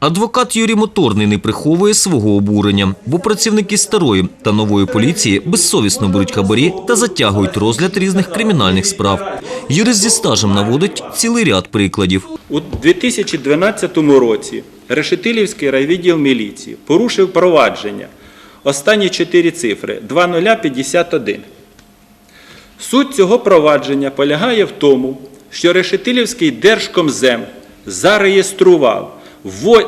Адвокат Юрій Моторний не приховує свого обурення, бо працівники старої та нової поліції безсовісно беруть хабарі та затягують розгляд різних кримінальних справ. Юрист зі стажем наводить цілий ряд прикладів. У 2012 році Решетилівський райвідділ міліції порушив провадження. Останні чотири цифри 2051. Суть цього провадження полягає в тому, що Решетилівський держкомзем зареєстрував,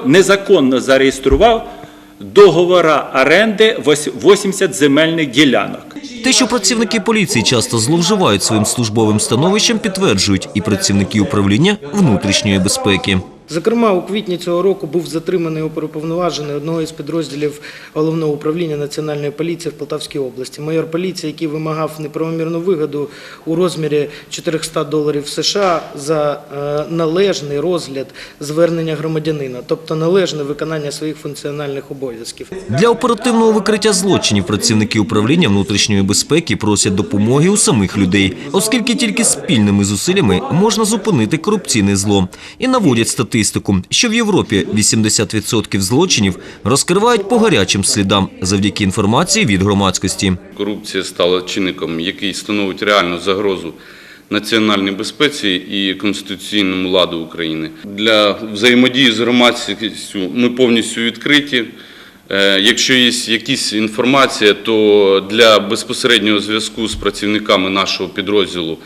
незаконно зареєстрував договора оренди вось- 80 земельних ділянок. Те, що працівники поліції часто зловживають своїм службовим становищем, підтверджують і працівники управління внутрішньої безпеки. Зокрема, у квітні цього року був затриманий оперуповноважений одного із підрозділів головного управління національної поліції в Полтавській області. Майор поліції, який вимагав неправомірну вигоду у розмірі 400 доларів США за е, належний розгляд звернення громадянина, тобто належне виконання своїх функціональних обов'язків. Для оперативного викриття злочинів працівники управління внутрішньої безпеки просять допомоги у самих людей, оскільки тільки спільними зусиллями можна зупинити корупційне зло. І наводять статистику, що в Європі 80% злочинів розкривають по гарячим слідам завдяки інформації від громадськості. Корупція стала чинником, який становить реальну загрозу національній безпеці і конституційному ладу України. Для взаємодії з громадськістю ми повністю відкриті. Е, Якщо є якісь інформація, то для безпосереднього зв'язку з працівниками нашого підрозділу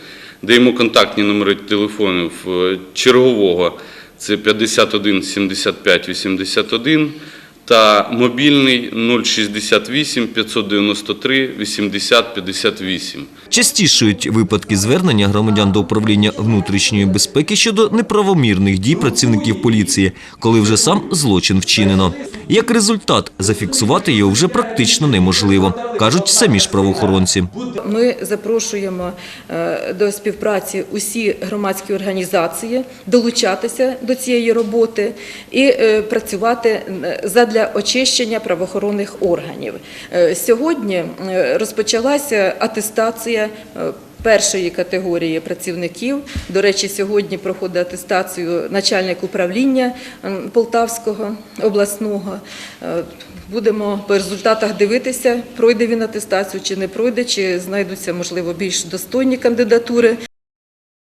даємо контактні номери телефонів е, чергового. Це 51 75 81 та мобільний 068 593 80 58. Частішують випадки звернення громадян до управління внутрішньої безпеки щодо неправомірних дій працівників поліції, коли вже сам злочин вчинено. Як результат, зафіксувати його вже практично неможливо, кажуть самі ж правоохоронці. Ми запрошуємо е, до співпраці усі громадські організації долучатися до цієї роботи і е, працювати е, задля очищення правоохоронних органів. Сьогодні розпочалася атестація. Першої категорії працівників, до речі, сьогодні проходить атестацію начальник управління Полтавського обласного. Е, Будемо по результатах дивитися, пройде він атестацію чи не пройде, чи знайдуться можливо більш достойні кандидатури.